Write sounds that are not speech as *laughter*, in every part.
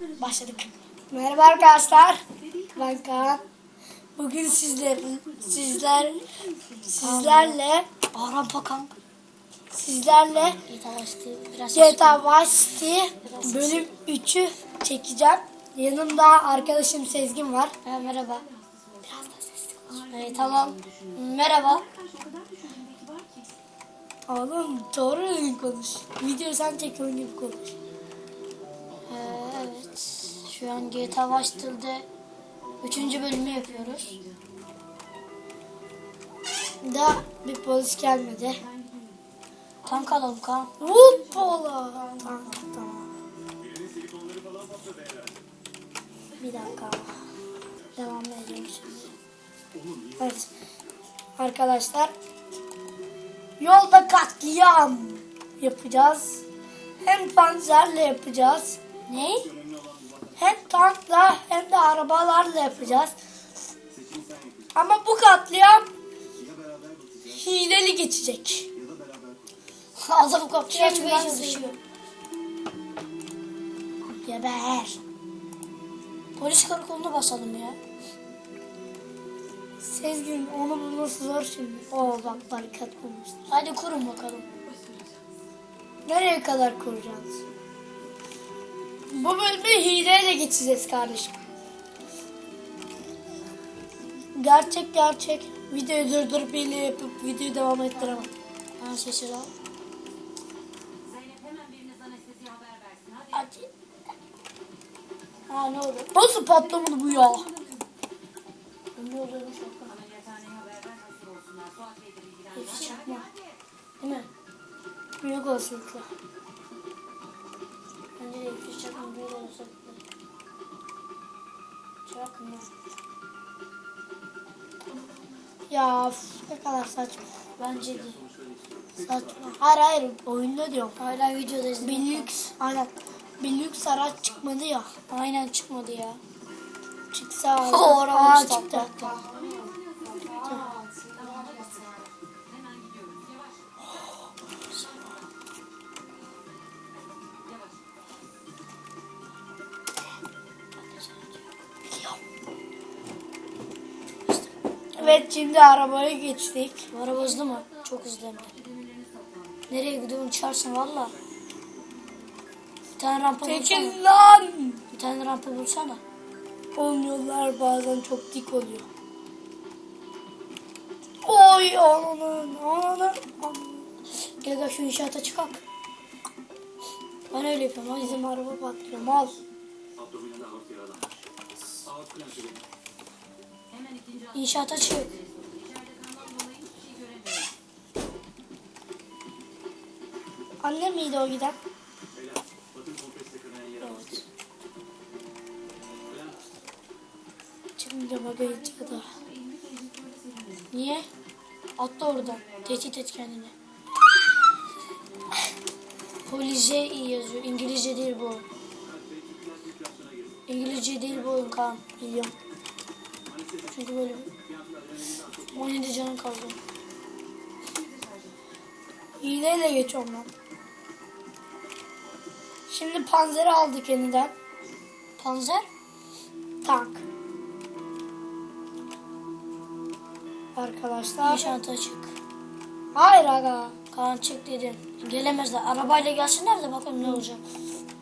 Başladık. Merhaba arkadaşlar. Ben Kaan. Bugün sizler sizler sizlerle Aram Pakan. sizlerle GTA Vice City bölüm 3'ü çekeceğim. Yanımda arkadaşım Sezgin var. Ha, merhaba. Biraz sesli konuş. Tamam. Merhaba. Oğlum doğru konuş. Video sen çekiyorsun gibi konuş. Şu an GTA Vice City'de 3. bölümü yapıyoruz. Da bir polis gelmedi. Tank alalım Kaan. Hoppala. Tamam tamam. Bir dakika. Devam edelim şimdi. Evet. Arkadaşlar. Yolda katliam yapacağız. Hem panzerle yapacağız. Ne? Hem tankla hem de arabalarla yapacağız. Ama bu katliam hileli geçecek. Kapıyı açmaya Ben çalışıyor. Geber. Polis karakoluna basalım ya. Sezgin onu bulması zor şimdi. Oo bak barikat bulmuşlar. Hadi kurun bakalım. Nereye kadar kuracağız? Bu bölümü hileyle geçeceğiz kardeşim. Gerçek gerçek. Videoyu durdurup hile yapıp videoyu devam ettiremem. Sesi al. Hadi. Ha ne oldu? Nasıl patlamadı bu ya? Ne oluyormuş bakalım. Hepsi çakma. Değil mi? Büyük olasılıkla. Hepsi çakma. Büyük olsa. Çakma. Ya ne kadar saçma. Bence de. Saçma. Hayır hayır oyunda diyorum. Hala videodayız. Bir lüks aynen. Bir lüks araç çıkmadı ya. Aynen çıkmadı ya. Çıksa *laughs* O Aa, aramış çıktı. tatlı. Evet şimdi arabaya geçtik. Bu araba hızlı mı? Çok hızlı hem de. Nereye gidiyorsun uçarsın valla. Bir tane rampa bulsana. Çekil lan. Bir tane rampa bulsana. Olmuyorlar bazen çok dik oluyor. Oy ananın ananın. Gel gel şu inşaata çıkak. Ben öyle yapıyorum. Bizim araba patlıyor mal. İnşaata çık. Annem miydi o giden? Evet. Çıkınca bagajı çıktı. Niye? Atla oradan. Tehdit et kendini. Polisce iyi yazıyor. İngilizce değil bu. İngilizce değil bu oyun Kaan. Biliyorum. Çünkü böyle 17 canın kaldı. Hileyle geçiyorum lan. Şimdi panzeri aldık yeniden. Panzer? Tank. Arkadaşlar. İnşaata çık. Hayır aga. Kaan çık dedim. Gelemezler. Arabayla gelsinler de bakalım ne olacak.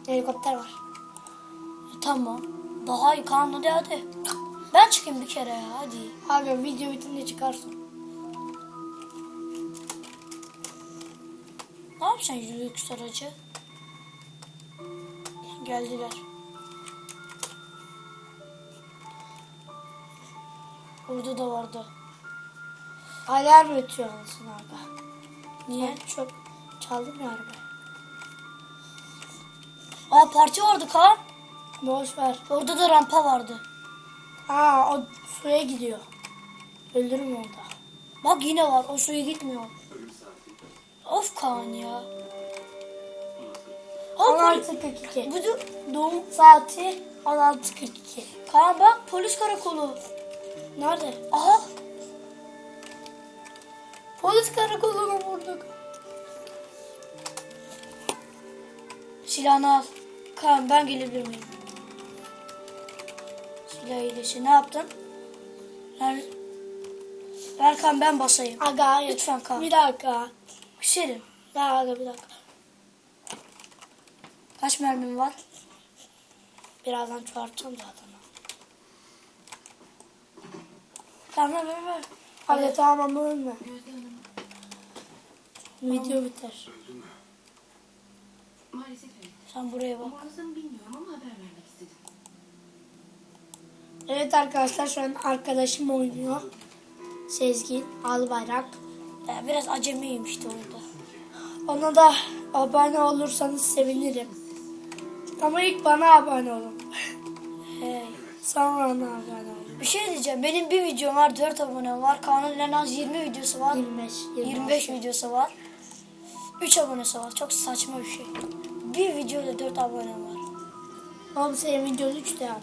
Helikopter var. E, tamam. Daha iyi Kaan hadi hadi. Ben çıkayım bir kere ya hadi. Aga video bitince çıkarsın. Ne yapacaksın lüks aracı? Geldiler. Orada da vardı. Alarm ötüyor anasını aga. Niye? Ben çok çaldım ya arabayı. Aa parti vardı Kaan. Boş ver. Orada da rampa vardı. Aa o suya gidiyor. Öldürürüm orada. Bak yine var. O suya gitmiyor. Of Kaan ya. Aa, polis. 16.42. Bu da- Doğum saati 16.42. Kaan bak polis karakolu. Nerede? Aha. Polis karakolunu vurduk. Silahını al. Kaan ben gelebilir miyim? Silah hilesi. Ne yaptın? Ver, Berkan ben basayım. Aga hayır. Lütfen kal. Bir dakika. Küserim. Ya aga bir dakika. Kaç mermim var? Birazdan çağıracağım zaten. Tamam ver ver ver. Aga tamam ama ölme. Video biter. Maalesef evet. Sen buraya bak. Mağazamı bilmiyorum ama haber vermek istedim. Evet arkadaşlar şu an arkadaşım oynuyor. Sezgin Albayrak. Ya biraz acemiyim işte orada. Ona da abone olursanız sevinirim. Ama ilk bana abone olun. *laughs* Hey. Sonra ona abone olun. Bir şey diyeceğim. Benim bir videom var. 4 abone var. Kaan'ın en az 20 videosu var. 25. 25 videosu var. 3 abonesi var. Çok saçma bir şey. Bir videoda 4 abone var. Oğlum senin videon 3 de ama.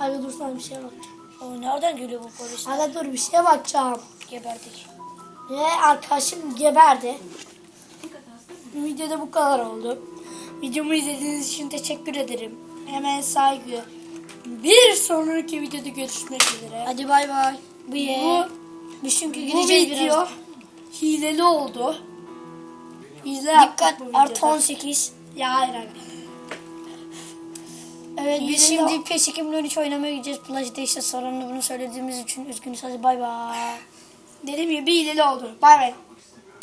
Aga dur sana bir şeye bakacağım. O nereden geliyor bu polis? Aga dur bir şeye bakacağım. Geberdik. Ve arkadaşım geberdi. Bu videoda bu kadar oldu. Videomu izlediğiniz için teşekkür ederim. Hemen saygı. Bir sonraki videoda görüşmek üzere. Hadi bay bay. Bu. Bu- çünkü Bu gideceğiz video biraz. hileli oldu. Hile Dikkat bu artı 18. Ya hayır hayır. Evet biz şimdi o- PES 2013 oynamaya gideceğiz. İşte sorunlu bunu söylediğimiz için üzgünüz. Hadi bay bay. Dediğim gibi hileli oldu. Bay bay.